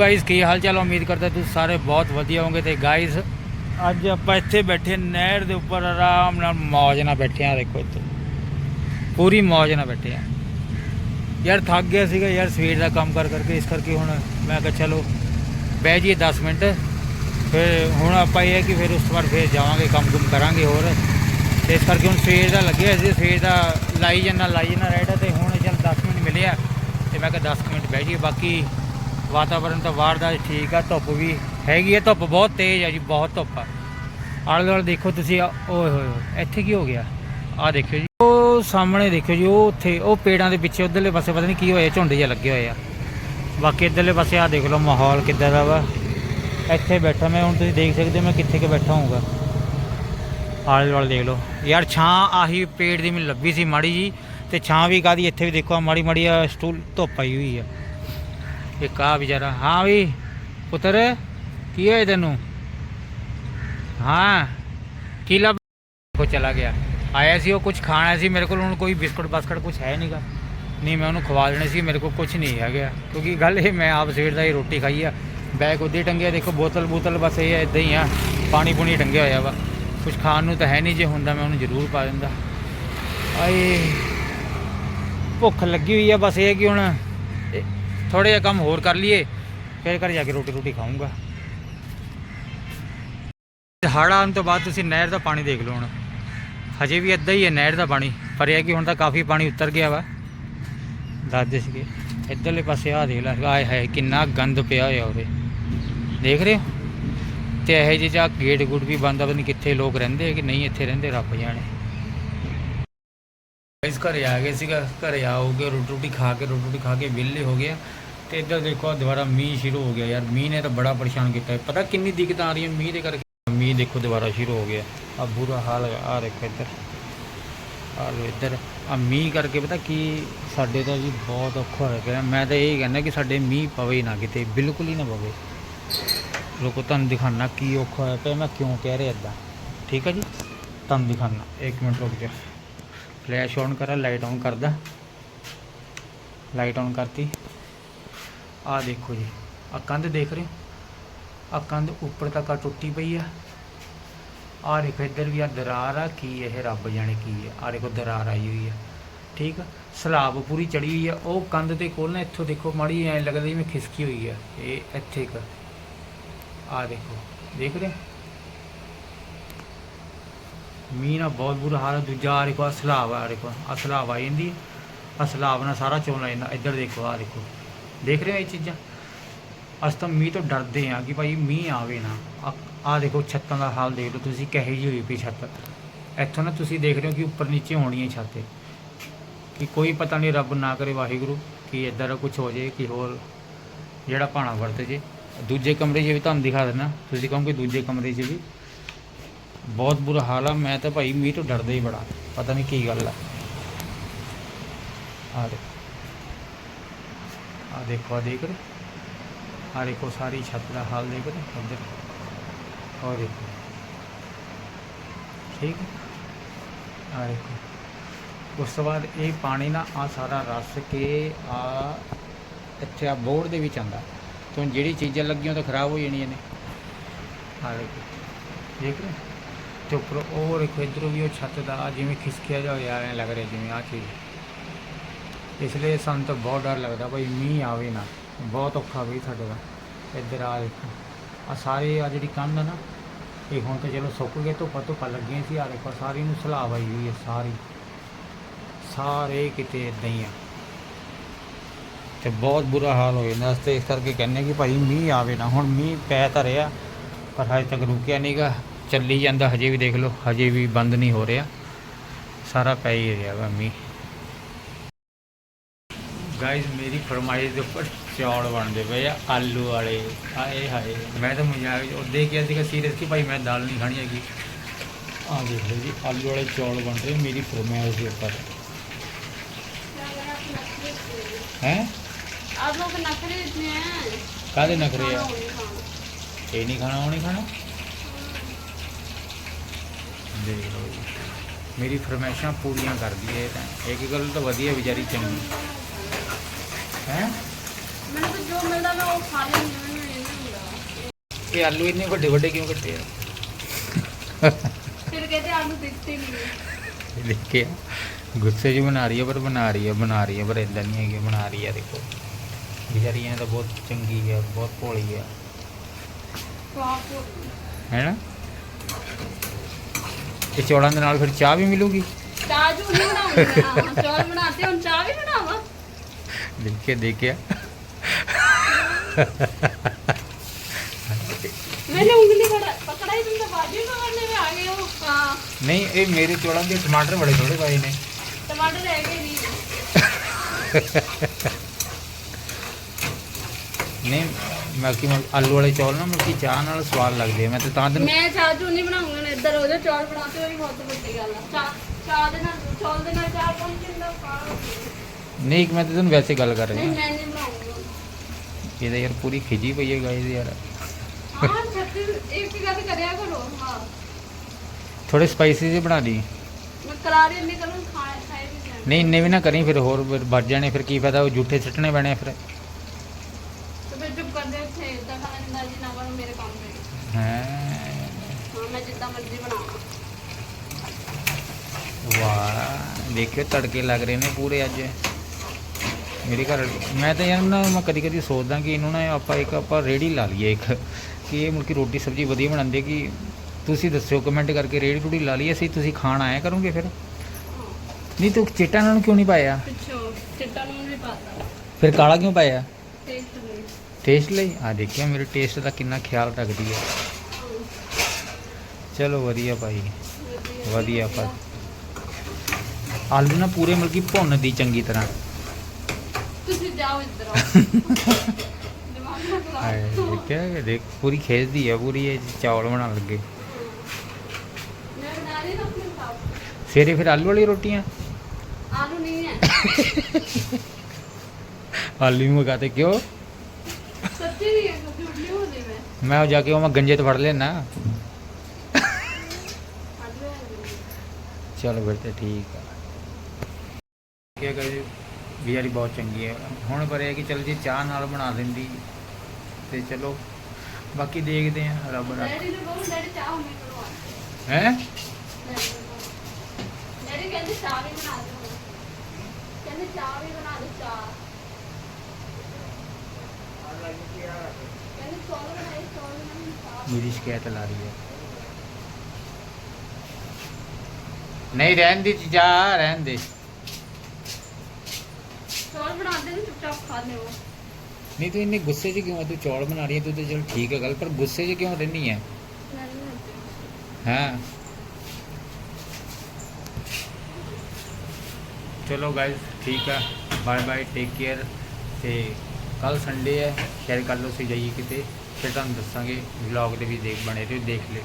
Guys ਕੀ ਹਾਲ ਚਾਲ ਉਮੀਦ ਕਰਦਾ ਤੁਸੀਂ ਸਾਰੇ ਬਹੁਤ ਵਧੀਆ ਹੋਵੋਗੇ ਤੇ ਗਾਇਸ ਅੱਜ ਆਪਾਂ ਇੱਥੇ ਬੈਠੇ ਨਹਿਰ ਦੇ ਉੱਪਰ ਆਰਾਮ ਨਾਲ ਮੌਜ ਨਾਲ ਬੈਠੇ ਆ ਦੇਖੋ ਇੱਥੇ। ਪੂਰੀ ਮੌਜ ਨਾਲ ਬੈਠੇ ਆ ਯਾਰ ਥੱਕ ਗਿਆ ਸੀਗਾ ਯਾਰ, ਸਵੇਰ ਦਾ ਕੰਮ ਕਰ ਕਰਕੇ, ਇਸ ਕਰਕੇ ਹੁਣ ਮੈਂ ਕਿਹਾ ਚਲੋ ਬਹਿ ਜਾਈਏ 10 ਮਿੰਟ। ਫਿਰ ਹੁਣ ਆਪਾਂ ਇਹ ਹੈ ਕਿ ਫਿਰ ਉਸ ਤੋਂ ਬਾਅਦ ਫਿਰ ਜਾਵਾਂਗੇ ਕੰਮ ਕੁਮ ਕਰਾਂਗੇ ਹੋਰ। ਤੇ ਇਸ ਕਰਕੇ ਹੁਣ ਸਵੇਰ ਦਾ ਲੱਗਿਆ ਸੀ, ਸਵੇਰ ਦਾ ਲਾਈ ਜਾਂਦਾ ਲਾਈ ਜਾਂਦਾ ਰਹਿਦਾ ਤੇ ਹੁਣ ਚੱਲ 10 ਮਿੰਟ ਮਿਲਿਆ ਆ। ਤੇ ਮੈਂ ਕਿਹਾ 10 ਮਿੰਟ ਬਹਿ ਜਾਈਏ, ਬਾਕੀ ਵਾਤਾਵਰਨ ਤਾਂ ਬਾਹਰ ਦਾ ਠੀਕ ਆ, ਧੁੱਪ ਵੀ ਹੈਗੀ ਆ, ਧੁੱਪ ਬਹੁਤ ਤੇਜ਼ ਆ ਜੀ, ਬਹੁਤ ਧੁੱਪ ਆ। ਆਲੇ ਦੁਆਲੇ ਦੇਖੋ ਤੁਸੀਂ, ਆ- ਓਏ ਹੋਏ ਹੋਏ, ਇੱਥੇ ਕੀ ਹੋ ਗਿਆ? ਆ ਦੇਖਿਓ ਜੀ, ਉਹ ਸਾਹਮਣੇ ਦੇਖਿਓ ਜੀ, ਉਹ ਉੱਥੇ, ਉਹ ਪੇੜਾਂ ਦੇ ਪਿੱਛੇ ਉਧਰਲੇ ਪਾਸੇ ਪਤਾ ਨਹੀਂ ਕੀ ਹੋਇਆ ਝੁੰਡ ਜਿਹਾ ਲੱਗੇ ਹੋਏ ਆ। ਬਾਕੀ ਇੱਧਰਲੇ ਪਾਸੇ ਆ ਦੇਖ ਲਓ ਮਾਹੌਲ ਕਿੱਦਾਂ ਦਾ ਵਾ। ਇੱਥੇ ਬੈਠਾ ਮੈਂ, ਹੁਣ ਤੁਸੀਂ ਦੇਖ ਸਕਦੇ ਹੋ ਮੈਂ ਕਿੱਥੇ ਕਿ ਬੈਠਾ ਹੋਊਗਾ। ਆਲੇ ਦੁਆਲੇ ਦੇਖ ਲਓ। ਯਾਰ ਛਾਂ ਆਹੀ ਪੇੜ ਦੀ ਮੈਨੂੰ ਲੱਭੀ ਸੀ ਮਾੜੀ ਜੀ, ਤੇ ਛਾਂ ਵੀ ਕਾਦੀ ਇੱਥੇ ਵੀ ਦੇਖੋ ਆਹ ਮਾੜੀ ਮਾੜੀ ਆ ਸਟੂਲ, ਧੁੱਪ ਆਈ ਹੋਈ ਆ। ਇੱਕ ਆ ਵਿਚਾਰਾ। ਹਾਂ ਵੀ, ਪੁੱਤਰ, ਕੀ ਹੋਇਆ ਤੈਨੂੰ? ਹਾਂ, ਕੀ ਲੱਭ ਕੋ ਚਲਾ ਗਿਆ। ਆਇਆ ਸੀ, ਉਹ ਕੁਝ ਖਾਣਾ ਸੀ, ਮੇਰੇ ਕੋਲ ਹੁਣ ਕੋਈ ਬਿਸਕੁਟ, ਬਾਸਕਟ ਕੁਝ ਹੈ ਨਹੀਂਗਾ ਨਹੀਂ, ਮੈਂ ਉਹਨੂੰ ਖਵਾ ਦੇਣੇ ਸੀ, ਮੇਰੇ ਕੋਲ ਕੁਝ ਨਹੀਂ ਹੈਗਾ। ਕਿਉਂਕਿ ਗੱਲ ਇਹ, ਮੈਂ ਆਪ ਸਵੇਰ ਦਾ ਹੀ ਰੋਟੀ ਖਾਈ ਆ। ਬੈਗ ਉੱਦੇ ਟੰਗਿਆ, ਦੇਖੋ, ਬੋਤਲ ਬੋਤਲ, ਬਸ ਇਹ ਇਦਾਂ ਹੀ ਆ। ਪਾਣੀ ਪੂਣੀ ਟੰਗਿਆ ਹੋਇਆ ਵਾ। ਕੁਝ ਖਾਣ ਨੂੰ ਤਾਂ ਹੈ ਨਹੀਂ, ਜੇ ਹੁੰਦਾ ਮੈਂ ਉਹਨੂੰ ਜ਼ਰੂਰ ਪਾ ਦਿੰਦਾ। ਆਏ, ਭੁੱਖ ਲੱਗੀ ਹੋਈ ਆ, ਬਸ ਇਹ ਕਿ ਹੁਣ ਥੋੜੇ ਜਿਹਾ ਕੰਮ ਹੋਰ ਕਰ ਲਈਏ, ਫਿਰ ਘਰ ਜਾ ਕੇ ਰੋਟੀ ਰੋਟੀ ਖਾਊਂਗਾ। ਹੜ੍ਹ ਆਉਣ ਤੋਂ ਬਾਅਦ ਤੁਸੀਂ ਨਹਿਰ ਦਾ ਪਾਣੀ ਦੇਖ ਲਓ ਹੁਣ। ਹਜੇ ਵੀ ਇੱਦਾਂ ਹੀ ਹੈ ਨਹਿਰ ਦਾ ਪਾਣੀ, ਪਰ ਇਹ ਹੈ ਕਿ ਹੁਣ ਤਾਂ ਕਾਫੀ ਪਾਣੀ ਉਤਰ ਗਿਆ ਵਾ। ਦੱਸਦੇ ਸੀਗੇ, ਇੱਧਰਲੇ ਪਾਸੇ ਆ ਦੇਖ ਲੈ, ਆਏ ਹੈ ਕਿੰਨਾ ਗੰਦ ਪਿਆ ਹੋਇਆ ਉਰੇ। ਦੇਖ ਰਹੇ ਹੋ? ਤੇ ਇਹੋ ਜਿਹੇ ਜਾਂ ਗੇਟ ਗੁੱਟ ਵੀ ਬੰਦ ਆ, ਪਤਾ ਨਹੀਂ ਕਿੱਥੇ ਲੋਕ ਰਹਿੰਦੇ ਕਿ ਨਹੀਂ ਇੱਥੇ ਰਹਿੰਦੇ, ਰੱਬ ਜਾਣੇ। ਇਸ ਘਰੇ ਆ ਗਏ ਸੀਗਾ, ਘਰੇ ਆਓਗੇ ਰੋਟੀ ਰੋਟੀ ਖਾ ਕੇ, ਰੋਟੀ ਰੋਟੀ ਖਾ ਕੇ ਵਿਹਲੇ ਹੋ ਗਏ ਆ। ਤੇ ਇੱਧਰ ਦੇਖੋ ਦੁਬਾਰਾ ਮੀਂਹ ਸ਼ੁਰੂ ਹੋ ਗਿਆ ਯਾਰ, ਮੀਂਹ ਨੇ ਤਾਂ ਬੜਾ ਪਰੇਸ਼ਾਨ ਕੀਤਾ। ਹੈ। ਪਤਾ ਕਿੰਨੀ ਦਿੱਕਤ ਆ ਰਹੀ ਹੈ ਮੀਂਹ ਦੇ ਕਰਕੇ? ਮੀਂਹ ਦੇਖੋ ਦੁਬਾਰਾ ਸ਼ੁਰੂ ਹੋ ਗਿਆ। ਆ ਬੁਰਾ ਹਾਲ ਹੈ ਆ ਦੇਖੋ ਇੱਧਰ। ਆ ਲੋ ਇੱਧਰ। ਆ ਮੀਂਹ ਕਰਕੇ ਪਤਾ ਕੀ ਸਾਡੇ ਤਾਂ ਜੀ ਬਹੁਤ ਔਖਾ ਹੋ ਗਿਆ। ਮੈਂ ਤਾਂ ਇਹ ਕਹਿੰਦਾ ਕਿ ਸਾਡੇ ਮੀਂਹ ਪਵੇ ਹੀ ਨਾ ਕਿਤੇ, ਬਿਲਕੁਲ ਹੀ ਨਾ ਪਵੇ। ਰੁਕੋ, ਤੁਹਾਨੂੰ ਦਿਖਾਣਾ ਕੀ ਔਖਾ ਹੋਇਆ ਪਿਆ, ਮੈਂ ਕਿਉਂ ਕਹਿ ਰਿਹਾ ਇਦਾਂ ਠੀਕ ਹੈ ਜੀ? ਤੁਹਾਨੂੰ ਦਿਖਾਣਾ 1 ਮਿੰਟ ਰੁਕ ਜਾ। ਫਲੈਸ਼ ਔਨ ਕਰਾ ਲਾਈਟ ਔਨ ਕਰਦਾ। ਲਾਈਟ ਔਨ ਕਰਤੀ। ਆ ਦੇਖੋ ਜੀ ਆ ਕੰਧ ਦੇਖ ਰਹੇ ਹੋ? ਆ ਕੰਧ ਉੱਪਰ ਤੱਕ ਆ ਟੁੱਟੀ ਪਈ ਆ। ਆ ਦੇਖੋ ਇੱਧਰ ਵੀ ਆ ਦਰਾਰ ਆ, ਕੀ ਇਹ ਰੱਬ ਜਾਣੇ ਕੀ ਆ? ਆ ਦੇਖੋ ਦਰਾਰ ਆਈ ਹੋਈ ਆ। ਠੀਕ ਆ? ਸਲਾਬ ਪੂਰੀ ਚੜੀ ਹੋਈ ਆ। ਉਹ ਕੰਧ ਦੇ ਕੋਲ ਨਾ ਇੱਥੋਂ ਦੇਖੋ ਮਾੜੀ ਐ ਲੱਗਦਾ ਜਿਵੇਂ ਖਿਸਕੀ ਹੋਈ ਆ। ਇਹ ਇੱਥੇ ਇੱਕ। ਆ ਦੇਖੋ, ਦੇਖ ਰਹੇ ਹੋ? ਮੀਂਹ ਨਾਲ ਬਹੁਤ ਬੁਰਾ ਹਾਲ ਹੈ। ਦੂਜਾ ਆ ਦੇਖੋ, ਆਹ ਸਲਾਬ ਆ ਦੇਖੋ ਆ ਸਲਾਬ ਆ ਜਾਂਦੀ ਆ ਸਲਾਬ ਨਾਲ ਸਾਰਾ ਚੋਣ ਆ ਜਾਂਦਾ। ਇੱਧਰ ਦੇਖੋ ਆ ਦੇਖੋ। ਦੇਖ ਰਹੇ ਹੋ ਇਹ ਚੀਜ਼ਾਂ? ਅਸੀਂ ਤਾਂ ਮੀਂਹ ਤੋਂ ਡਰਦੇ ਆ ਕਿ ਭਾਈ ਮੀਂਹ ਆਵੇ ਨਾ। ਆ ਦੇਖੋ ਛੱਤਾਂ ਦਾ ਹਾਲ ਦੇਖ ਲਓ ਤੁਸੀਂ, ਕਹੇ ਜਿਹੀ ਹੋਈ ਪਈ ਛੱਤ। ਇੱਥੋਂ ਨਾ ਤੁਸੀਂ ਦੇਖ ਰਹੇ ਹੋ ਕਿ ਉੱਪਰ ਨੀਚੇ ਹੋਣੀ ਹੈ ਛੱਤ। ਕਿ ਕੋਈ ਪਤਾ ਨਹੀਂ ਰੱਬ ਨਾ ਕਰੇ ਵਾਹਿਗੁਰੂ, ਕਿ ਇਦਾਂ ਦਾ ਕੁਝ ਹੋ ਜੇ ਕਿ ਹੋਰ ਜਿਹੜਾ ਭਾਣਾ ਵਰਤ ਜੇ। ਦੂਜੇ ਕਮਰੇ 'ਚ ਵੀ ਤੁਹਾਨੂੰ ਦਿਖਾ ਦਿੰਦਾ। ਤੁਸੀਂ ਕਹੋਗੇ ਦੂਜੇ ਕਮਰੇ 'ਚ ਵੀ। ਬਹੁਤ ਬੁਰਾ ਹਾਲ ਆ। ਮੈਂ ਤਾਂ ਭਾਈ ਮੀਂਹ ਤੋਂ ਡਰਦਾ ਹੀ ਬੜਾ। ਪਤਾ ਨਹੀਂ ਕੀ ਗੱਲ ਆ। ਆ ਦੇਖੋ। ਆ ਦੇਖੋ ਆ ਦੇਖ। ਰਹੇ ਆ ਦੇਖੋ, ਸਾਰੀ ਛੱਤ ਦਾ ਹਾਲ ਦੇਖ ਰਹੇ ਉੱਧਰ ਔਰ ਦੇਖੋ। ਠੀਕ ਆ? ਦੇਖੋ। ਉਸ ਤੋਂ ਬਾਅਦ ਇਹ ਪਾਣੀ ਨਾ ਆ ਸਾਰਾ ਰਸ ਕੇ ਆ ਇੱਥੇ ਆ ਬੋਰਡ ਦੇ ਵਿੱਚ ਆਂਦਾ ਤੋਂ ਜਿਹੜੀ ਚੀਜ਼ਾਂ ਲੱਗੀਆਂ ਉਹ ਤਾਂ ਖਰਾਬ ਹੋ ਜਾਣੀਆਂ ਨੇ। ਆ ਦੇਖੋ। ਦੇਖ ਰਹੇ ਤੇ ਉੱਪਰ ਉਹ ਦੇਖੋ ਇੱਧਰੋਂ ਵੀ ਉਹ ਛੱਤ ਦਾ ਆਹ ਜਿਵੇਂ ਖਿਸਕਿਆ ਜਾ ਹੋਇਆ, ਐਂ ਲੱਗ ਰਿਹਾ ਜਿਵੇਂ ਆ ਚੀਜ਼। ਇਸ ਲਈ ਸਾਨੂੰ ਤਾਂ ਬਹੁਤ ਡਰ ਲੱਗਦਾ ਭਾਈ ਮੀਂਹ ਆਵੇ ਨਾ। ਬਹੁਤ ਔਖਾ ਵੀ ਸਾਡੇ ਦਾ। ਇੱਧਰ ਆ ਦੇਖੋ। ਆ ਸਾਰੇ ਆ ਜਿਹੜੀ ਕੰਧ ਆ ਨਾ, ਇਹ ਹੁਣ ਤਾਂ ਚਲੋ ਸੁੱਕ ਗਏ, ਧੁੱਪਾਂ ਧੁੱਪਾਂ ਲੱਗੀਆਂ ਸੀ ਆ ਦੇਖੋ ਸਾਰੀ ਨੂੰ ਸਲਾਬ ਆਈ ਹੋਈ ਹੈ ਸਾਰੀ। ਸਾਰੇ ਕਿਤੇ ਇਦਾਂ ਹੀ ਆ। ਤੇ ਬਹੁਤ ਬੁਰਾ ਹਾਲ ਹੋ ਜਾਂਦਾ। ਇਸ ਤੇ ਇਸ ਕਰਕੇ ਕਹਿੰਦੇ ਕਿ ਭਾਈ ਮੀਂਹ ਆਵੇ ਨਾ। ਹੁਣ ਮੀਂਹ ਪੈ ਤਾਂ ਰਿਹਾ, ਪਰ ਹਜੇ ਤੱਕ ਰੁਕਿਆ ਨਹੀਂਗਾ ਚੱਲੀ ਜਾਂਦਾ ਹਜੇ ਵੀ ਦੇਖ ਲਓ ਹਜੇ ਵੀ ਬੰਦ ਨਹੀਂ ਹੋ ਰਿਹਾ। ਸਾਰਾ ਪੈ ਹੀ ਰਿਹਾ ਵਾ ਮੀਂਹ। ਗਾਇਸ ਮੇਰੀ ਫਰਮਾਇਸ਼ ਦੇ ਉੱਪਰ ਚੌਲ ਬਣਦੇ ਪਏ ਆ ਆਲੂ ਵਾਲੇ। ਹਾਏ ਹਾਏ। ਮੈਂ ਤਾਂ ਮਜ਼ਾਕ ਉਹਦੇ ਕਿਹਾ ਸੀਗਾ ਸੀਰੀਅਸ ਕਿ ਭਾਈ ਮੈਂ ਦਾਲ ਨਹੀਂ ਖਾਣੀ ਹੈਗੀ। ਆ ਦੇਖ ਲਓ ਜੀ ਆਲੂ ਵਾਲੇ ਚੌਲ ਬਣ ਰਹੇ ਮੇਰੀ ਫਰਮਾਇਸ਼ ਦੇ ਉੱਪਰ। ਹੈ? ਆਪ ਲੋਕ ਨਖਰੇ ਇਤਨੇ ਕਾਦੇ ਨਖਰੇ ਆ? ਇਹ ਨਹੀਂ ਖਾਣਾ ਉਹ ਨਹੀਂ ਖਾਣਾ? ਦੇਖ ਲਓ ਜੀ। ਮੇਰੀ ਫਰਮਾਇਸ਼ਾਂ ਪੂਰੀਆਂ ਕਰਦੀ ਹੈ ਇਹ ਤਾਂ। ਇੱਕ ਗੱਲ ਤਾਂ ਵਧੀਆ ਵਿਚਾਰੀ ਚੰਗੀ। ਹੈ? ਮੈਨੂੰ ਜੋ ਮਿਲਦਾ ਮੈਂ ਉਹ ਖਾ ਲੈਂਦੀ ਹਾਂ ਮੈਨੂੰ ਨਹੀਂ ਹੁੰਦਾ। ਇਹ ਆਲੂ ਇੰਨੇ ਵੱਡੇ ਵੱਡੇ ਕਿਉਂ ਕੱਟੇ ਆ? ਫਿਰ ਕਹਿੰਦੇ ਆਲੂ ਦਿਖਦੇ ਨਹੀਂ ਦੇਖਿਆ? ਗੁੱਸੇ 'ਚ ਬਣਾ ਰਹੀ ਹੈ ਪਰ ਬਣਾ ਰਹੀ ਹੈ ਬਣਾ ਰਹੀ ਹੈ ਪਰ ਇਦਾਂ ਨਹੀਂ ਹੈ ਕਿ ਬਣਾ ਰਹੀ ਹੈ ਦੇਖੋ। ਵਿਚਾਰੀ ਐਂ ਤਾਂ ਬਹੁਤ ਚੰਗੀ ਹੈ ਬਹੁਤ ਭੋਲੀ ਹੈ ਹੈ ਤੇ ਚੌਲਾਂ ਦੇ ਨਾਲ ਫਿਰ ਚਾਹ ਵੀ ਮਿਲੂਗੀ। ਚਾਹ ਜੂ ਨਹੀਂ ਬਣਾਉਂਦੇ ਹਾਂ ਬਣਾਤੇ ਹੁਣ ਚਾਹ ਵੀ ਬਣਾਵਾ? ਦੇਖ ਕੇ ਦੇਖਿਆ। ਮੈਨੇ ਉਂਗਲੀ ਫੜਾ ਪਕੜਾਈ ਤੁਮ ਤਾਂ ਬਾਜੀ ਪਕੜਨੇ ਵੀ ਆ ਗਏ ਹੋ ਹਾਂ। ਨਹੀਂ ਇਹ ਮੇਰੇ ਚੌਲਾਂ ਦੇ ਟਮਾਟਰ ਬੜੇ ਥੋੜੇ ਪਾਏ ਨੇ। ਟਮਾਟਰ ਲੈ ਕੇ ਨਹੀਂ। ਨਹੀਂ ਮਲਕੀ ਮਲ ਆਲੂ ਵਾਲੇ ਚੌਲ ਨਾ ਮਲਕੀ ਚਾਹ ਨਾਲ ਸਵਾਦ ਲੱਗਦੇ ਆ। ਮੈਂ ਤੇ ਤਾਂ ਮੈਂ ਚਾਹ ਚੂਹ ਬਣਾਉਂਗਾ ਨਾ ਇੱਧਰ ਹੋ ਜਾ ਚੌਲ ਬਣਾ ਤੇ ਮੇਰੀ ਬਹੁਤ ਵੱਡੀ ਗੱਲ ਆ। ਚਾਹ ਚਾਹ ਦੇ ਨਾਲ ਚੌਲ ਦੇ ਨਾਲ ਚਾਹ ਕੌਣ ਪੀਂਦਾ ਪਾਗਲ। ਨਹੀਂ ਇੱਕ ਮੈਂ ਤੇ ਤੈਨੂੰ ਵੈਸੇ ਗੱਲ ਕਰ ਨਹੀਂ ਰਿਹਾ। ਮੈਂ ਨਹੀਂ ਬਣਾਉਂਗਾ। ਇਹਦਾ ਯਾਰ ਪੂਰੀ ਖਿਜੀ ਪਈ ਹੈ ਗਾਇਜ਼ ਯਾਰ। ਹਾਂ ਸੱਚੀ ਇੱਕ ਗੱਲ ਕਰਿਆ ਕਰੋ ਹਾਂ। ਥੋੜੇ ਸਪਾਈਸੀ ਜਿਹੇ ਬਣਾ ਲਈ। ਮੈਂ ਕਰਾਰੇ ਇੰਨੇ ਕਰੂੰ ਖਾਏ ਖਾਏ ਨਹੀਂ ਇੰਨੇ ਵੀ ਨਾ ਕਰੀ ਫਿਰ ਹੋਰ ਵੱਜ ਜਾਣੇ ਫਿਰ ਕੀ ਫਾਇਦਾ ਉਹ ਜੂਠੇ ਸਿੱਟਣੇ ਪੈਣੇ ਫਿਰ। ਇਦਾਂ ਖਾਣਾ ਜਿੰਦਾ ਜੀ ਨਾ ਕਰੋ ਮੇਰੇ ਕੰਮ ਦੇ ਹੈ। ਹਾਂ ਮੈਂ ਜਿੱਦਾਂ ਮਰਜ਼ੀ ਬਣਾਵਾਂ। ਵਾਹ ਦੇਖਿਓ ਤੜਕੇ ਲੱਗ ਰਹੇ ਨੇ ਪੂਰੇ ਅੱਜ। ਮੇਰੇ ਘਰ ਮੈਂ ਤਾਂ ਯਾਰ ਨਾ ਮੈਂ ਕਦੀ ਕਦੀ ਸੋਚਦਾ ਕਿ ਇਹਨੂੰ ਨਾ ਆਪਾਂ ਇੱਕ ਆਪਾਂ ਰੇੜੀ ਲਾ ਲਈਏ ਇੱਕ। ਕਿ ਇਹ ਮੁਰਕੀ ਰੋਟੀ ਸਬਜ਼ੀ ਵਧੀਆ ਬਣਾਉਂਦੇ ਕਿ ਤੁਸੀਂ ਦੱਸਿਓ ਕਮੈਂਟ ਕਰਕੇ ਰੇੜੀ ਰੂੜੀ ਲਾ ਲਈਏ ਅਸੀਂ ਤੁਸੀਂ ਖਾਣ ਆਇਆ ਕਰੋਗੇ ਫਿਰ? ਨਹੀਂ ਤੂੰ ਚਿੱਟਾ ਨੂੰ ਕਿਉਂ ਨਹੀਂ ਪਾਇਆ? ਪਿੱਛੋਂ ਚਿੱਟਾ ਨੂਨ ਵੀ ਪਾਤਾ। ਫਿਰ ਕਾਲਾ ਕਿਉਂ ਪਾਇਆ? ਟੇਸਟ ਨਹੀਂ। ਟੇਸਟ ਲਈ? ਆ ਦੇਖਿਆ ਮੇਰੇ ਟੇਸਟ ਦਾ ਕਿੰਨਾ ਖਿਆਲ ਰੱਖਦੀ ਹੈ। ਚਲੋ ਵਧੀਆ ਭਾਈ ਵਧੀਆ ਪਰ ਆਲੂ ਨਾ ਪੂਰੇ ਮਲਕੀ ਭੁੰਨ ਦੀ ਚੰਗੀ ਤਰ੍ਹਾਂ। ਤੁਸੀਂ ਜਾਓ ਇੱਧਰ ਦੇਖਿਆ ਕਿ ਦੇਖ ਪੂਰੀ ਖੇਚਦੀ ਆ ਪੂਰੀ ਇਹ ਚੌਲ ਬਣਾਉਣ ਲੱਗੇ। ਸਵੇਰੇ ਫਿਰ ਆਲੂ ਵਾਲੀ ਰੋਟੀਆਂ? ਆਲੂ ਨਹੀਂ ਹੈ। ਆਲੂ ਮਗਾਤੇ ਕਿਉਂ ਸੱਚੀ ਨਹੀਂ ਹੈ ਝੂਠ ਨਹੀਂ ਬੋਲੀ ਮੈਂ ਉਹ ਜਾ ਕੇ ਉਹ ਮੈਂ ਗੰਜੇ ਤੋਂ ਫੜ ਲੈਣਾ। ਚਲੋ ਫਿਰ ਤੇ ਠੀਕ ਆ। ਕੀ ਕਰੇ ਬਿਹਾਰੀ ਬਹੁਤ ਚੰਗੀ ਹੈ। ਹੁਣ ਪਰ ਇਹ ਕਿ ਚਲ ਜੇ ਚਾਹ ਨਾਲ ਬਣਾ ਦਿੰਦੀ ਤੇ ਚਲੋ। ਬਾਕੀ ਦੇਖਦੇ ਆ ਰੱਬ ਬਣਵਾ ਹੈ ਡੈਡੀ ਕਹਿੰਦੇ ਚਾਹ ਵੀ ਬਣਾ ਦਿਓ ਕਹਿੰਦੇ ਚਾਹ ਵੀ ਬਣਾ ਦਿਓ ਚਾਹ ਕਹਿੰਦੇ ਚੌਲ ਬਣਾਏ ਚੌਲ ਬਣਾਏ ਚਾਹ ਮੇਰੀ ਸ਼ਿਕਾਇਤ ਲਾ ਰਹੀ ਹੈ ਨਹੀਂ ਰਹਿਣ ਦੀ ਜਾ ਰਹਿਣ ਦੇ ਚੌਲ ਬਣਾਉਂਦੇ ਨੇ ਚੁੱਪਚਾਪ ਖਾ ਲਿਓ ਨਹੀਂ ਤੂੰ ਇੰਨੇ ਗੁੱਸੇ 'ਚ ਕਿਉਂ ਆ? ਤੂੰ ਚੌਲ ਬਣਾ ਰਹੀ ਹੈ ਤੂੰ ਤੇ ਚਲ ਠੀਕ ਹੈ ਗੱਲ ਪਰ ਗੁੱਸੇ 'ਚ ਕਿਉਂ ਰਹਿੰਦੀ ਹੈ ਹਾਂ ਚਲੋ ਗਾਇਸ ਠੀਕ ਹੈ ਬਾਏ ਬਾਏ ਟੇਕ ਕੇਅਰ ਤੇ ਕੱਲ ਫਿਰ ਤੁਹਾਨੂੰ ਦੱਸਾਂਗੇ ਵਲੌਗ ਦੇ ਵੀ ਦੇਖ ਬਣੇ ਤੇ ਦੇਖ ਲਿਓ।